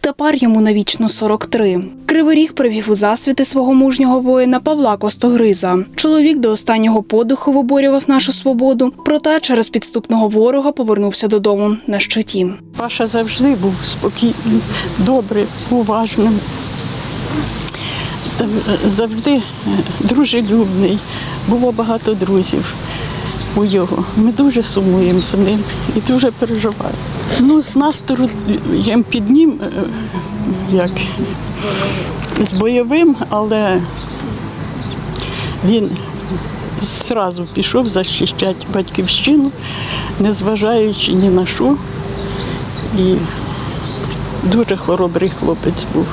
Тепер йому навічно 43. Кривий ріг привів у засвіти свого мужнього воїна Павла Костогриза. Чоловік до останнього подиху виборював нашу свободу, проте через підступного ворога повернувся додому на щиті. Паша завжди був спокійним, добрим, уважним. Зав- Завжди е, дружелюбний. Було багато друзів у його. Ми дуже сумуємо за ним і дуже переживаємо. Ну, з настроєм під ним, е, як з бойовим, але він зразу пішов захищати батьківщину, незважаючи ні на що. І дуже хоробрий хлопець був.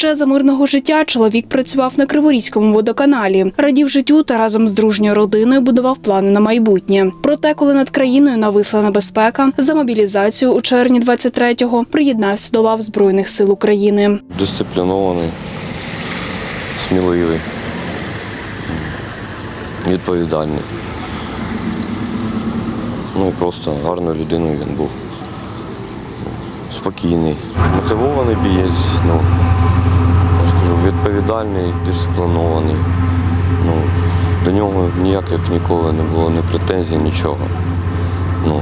Ще за мирного життя чоловік працював на Криворізькому водоканалі, радів життю та разом з дружньою родиною будував плани на майбутнє. Проте, коли над країною нависла небезпека, за мобілізацію у червні 23-го приєднався до лав Збройних сил України. дисциплінований, сміливий, відповідальний. Ну і просто гарною людиною він був. Спокійний, мотивований бієць, ну, відповідальний, дисциплінований. Ну, до нього ніяких ніколи не було ні претензій, нічого. Ну,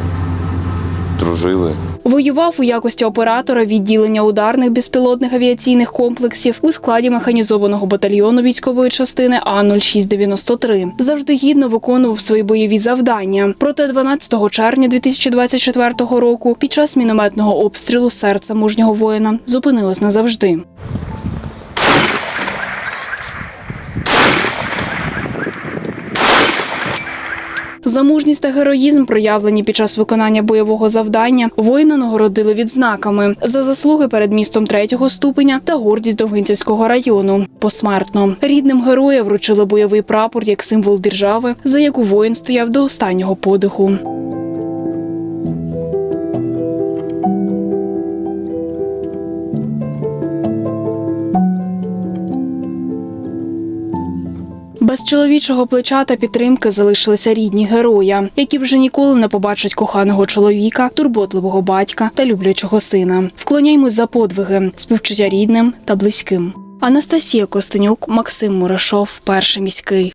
дружили. Воював у якості оператора відділення ударних безпілотних авіаційних комплексів у складі механізованого батальйону військової частини А 0693 Завжди гідно виконував свої бойові завдання. Проте 12 червня 2024 року під час мінометного обстрілу серце мужнього воїна зупинилось назавжди. За мужність та героїзм, проявлені під час виконання бойового завдання, воїна нагородили відзнаками за заслуги перед містом третього ступеня та гордість Довгинцівського району. Посмертно рідним героя вручили бойовий прапор як символ держави, за яку воїн стояв до останнього подиху. Без чоловічого плеча та підтримки залишилися рідні героя, які вже ніколи не побачать коханого чоловіка, турботливого батька та люблячого сина. Вклоняймось за подвиги, співчуття рідним та близьким. Анастасія Костенюк, Максим Мурашов, перший міський.